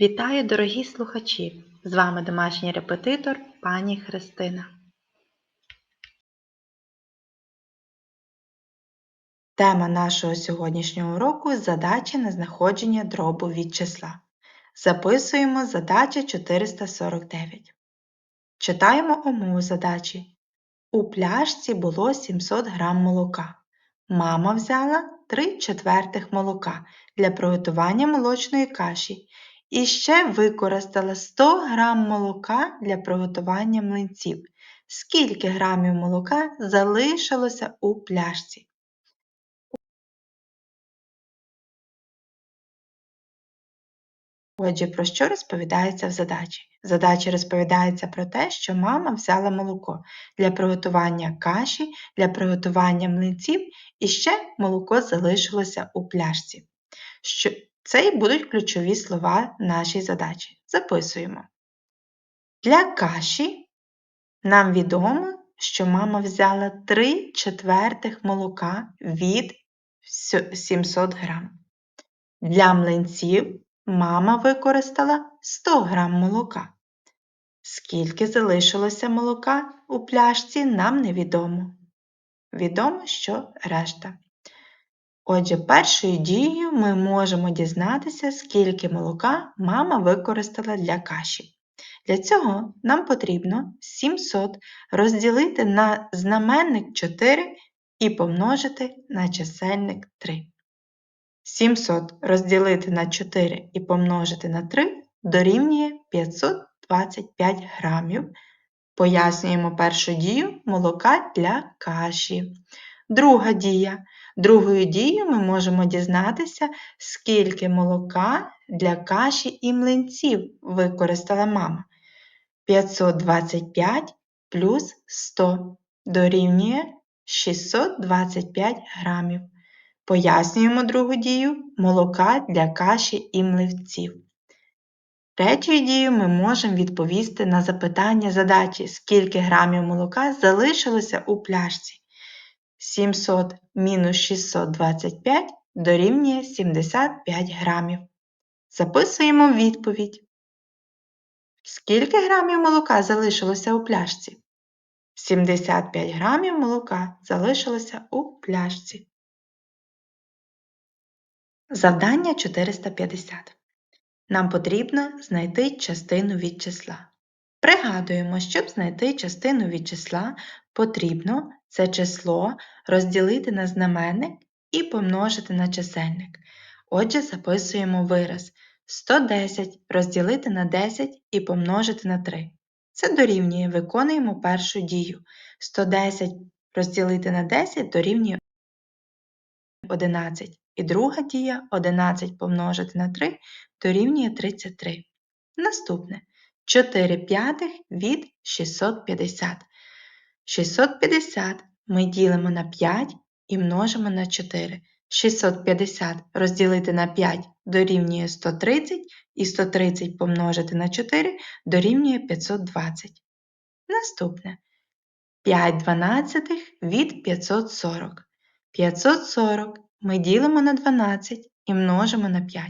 Вітаю, дорогі слухачі! З вами домашній репетитор пані Христина. Тема нашого сьогоднішнього уроку задачі на знаходження дробу від числа. Записуємо задача 449. Читаємо умову задачі. У пляшці було 700 г молока. Мама взяла 3 четвертих молока для приготування молочної каші і ще використала 100 г молока для приготування млинців. Скільки грамів молока залишилося у пляшці? Отже, про що розповідається в задачі? В задачі розповідається про те, що мама взяла молоко для приготування каші, для приготування млинців і ще молоко залишилося у пляшці. Що... Це і будуть ключові слова нашій задачі. Записуємо. Для каші нам відомо, що мама взяла 3 четвертих молока від 700 грам. Для млинців мама використала 100 грам молока. Скільки залишилося молока у пляшці, нам невідомо. Відомо, що решта. Отже, першою дією ми можемо дізнатися, скільки молока мама використала для каші. Для цього нам потрібно 700 розділити на знаменник 4 і помножити на чисельник 3. 700 розділити на 4 і помножити на 3 дорівнює 525 грамів. Пояснюємо першу дію молока для каші. Друга дія. Другою дією ми можемо дізнатися, скільки молока для каші і млинців використала мама. 525 плюс 100 дорівнює 625 грамів. Пояснюємо другу дію молока для каші і мливців. Третьою дією ми можемо відповісти на запитання задачі, скільки грамів молока залишилося у пляшці. 700 мінус 625 дорівнює 75 грамів. Записуємо відповідь. Скільки грамів молока залишилося у пляшці? 75 грамів молока залишилося у пляшці. Завдання 450. Нам потрібно знайти частину від числа. Пригадуємо, щоб знайти частину від числа, потрібно це число розділити на знаменник і помножити на чисельник. Отже, записуємо вираз 110 розділити на 10 і помножити на 3. Це дорівнює, виконуємо першу дію. 110 розділити на 10 дорівнює 11. І друга дія 11 помножити на 3 дорівнює 33. Наступне 4 п'ятих від 650. 650 ми ділимо на 5 і множимо на 4. 650 розділити на 5 дорівнює 130 і 130 помножити на 4 дорівнює 520. Наступне 5 дванадцятих від 540. 540 ми ділимо на 12 і множимо на 5.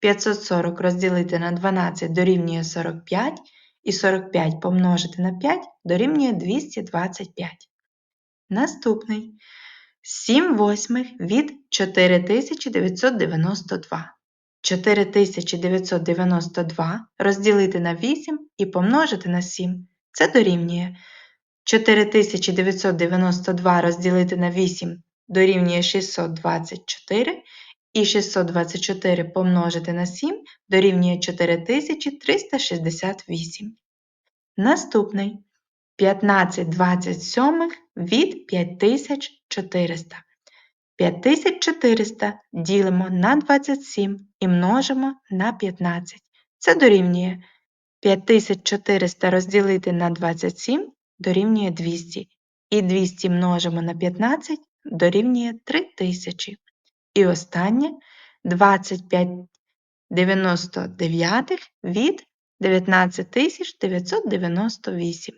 540 розділити на 12 дорівнює 45, і 45 помножити на 5 дорівнює 225. Наступний 7 восьмих від 4992. 4992 розділити на 8 і помножити на 7. Це дорівнює 4992 розділити на 8 дорівнює 624, і 624 помножити на 7 дорівнює 4368. Наступний 15 27 від 5400. 5400 ділимо на 27 і множимо на 15. Це дорівнює 5400 розділити на 27 дорівнює 200. І 200 множимо на 15 дорівнює 3000. І останнє 25 99 від 19998.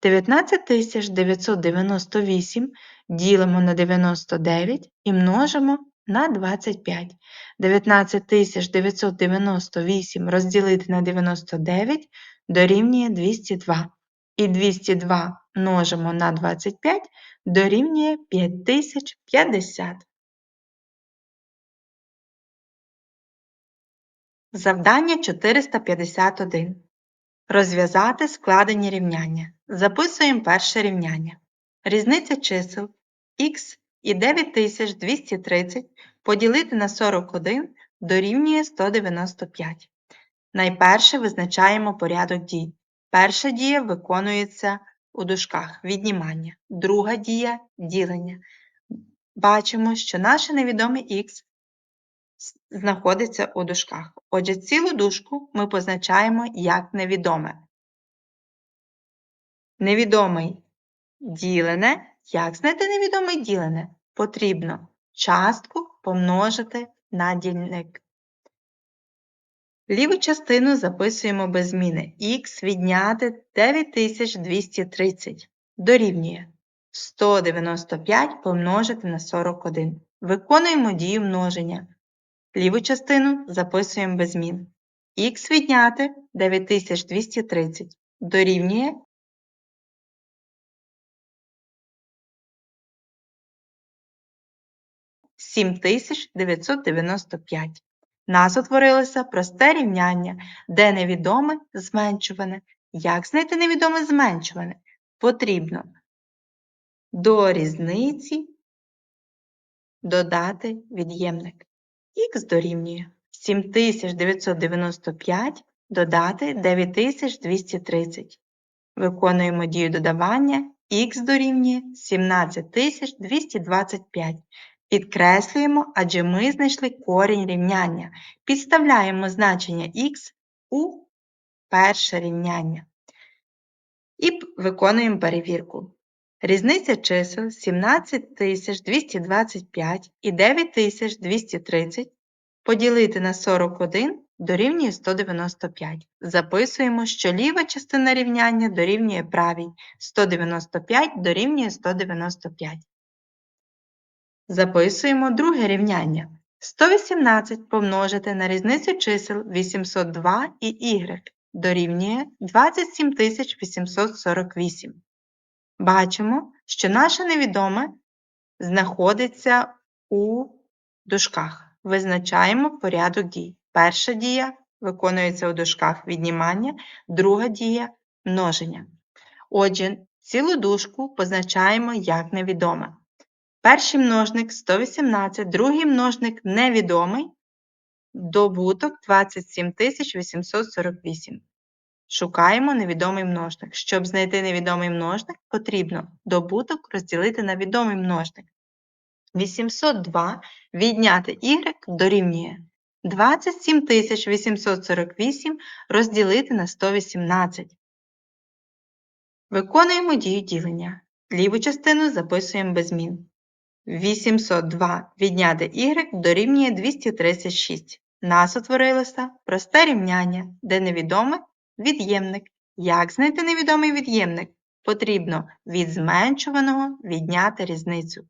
19998 ділимо на 99 і множимо на 25. 19998 розділити на 99 дорівнює 202. І 202 множимо на 25 дорівнює 5050. Завдання 451. Розв'язати складені рівняння. Записуємо перше рівняння. Різниця чисел х і 9230 поділити на 41 дорівнює 195. Найперше визначаємо порядок дій. Перша дія виконується у дужках віднімання, друга дія ділення. Бачимо, що наше невідоме х знаходиться у дужках. Отже, цілу дужку ми позначаємо як невідоме. Невідомий ділене. Як знайти невідоме ділене? Потрібно частку помножити на дільник. Ліву частину записуємо без зміни. Х відняти 9230 дорівнює 195 помножити на 41. Виконуємо дію множення. Ліву частину записуємо без змін. Х відняти 9230 дорівнює 7995. Нас утворилося просте рівняння, де невідоме зменшуване. Як знайти невідоме зменшуване? Потрібно до різниці додати від'ємник. Х дорівнює 7995 додати 9230. Виконуємо дію додавання х дорівнює 17225. Підкреслюємо, адже ми знайшли корінь рівняння. Підставляємо значення х у перше рівняння. І виконуємо перевірку. Різниця чисел 17225 і 9230 поділити на 41 дорівнює 195. Записуємо, що ліва частина рівняння дорівнює правій. 195 дорівнює 195. Записуємо друге рівняння. 118 помножити на різницю чисел 802 і y дорівнює 27848. Бачимо, що наше невідоме знаходиться у дужках. Визначаємо порядок дій. Перша дія виконується у дужках віднімання, друга дія множення. Отже, цілу дужку позначаємо як невідоме. Перший множник 118, другий множник невідомий, добуток 27848. Шукаємо невідомий множник. Щоб знайти невідомий множник, потрібно добуток розділити на відомий множник. 802 відняти y дорівнює 27848 розділити на 118. Виконуємо дію ділення. Ліву частину записуємо без змін. 802 відняти y дорівнює 236. Нас утворилося просте рівняння, де невідоме від'ємник. Як знайти невідомий від'ємник? Потрібно від зменшуваного відняти різницю.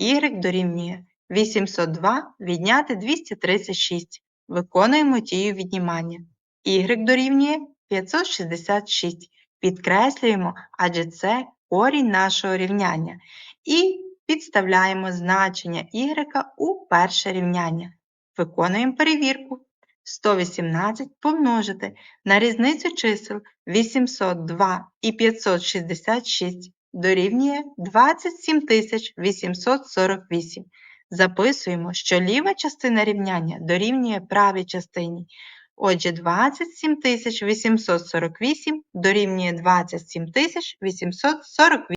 y дорівнює 802 відняти 236. Виконуємо дію віднімання. y дорівнює 566. Підкреслюємо, адже це корінь нашого рівняння. І підставляємо значення y у перше рівняння. Виконуємо перевірку. 118 помножити на різницю чисел 802 і 566 дорівнює 27848. Записуємо, що ліва частина рівняння дорівнює правій частині. Отже, 27848 дорівнює 27848.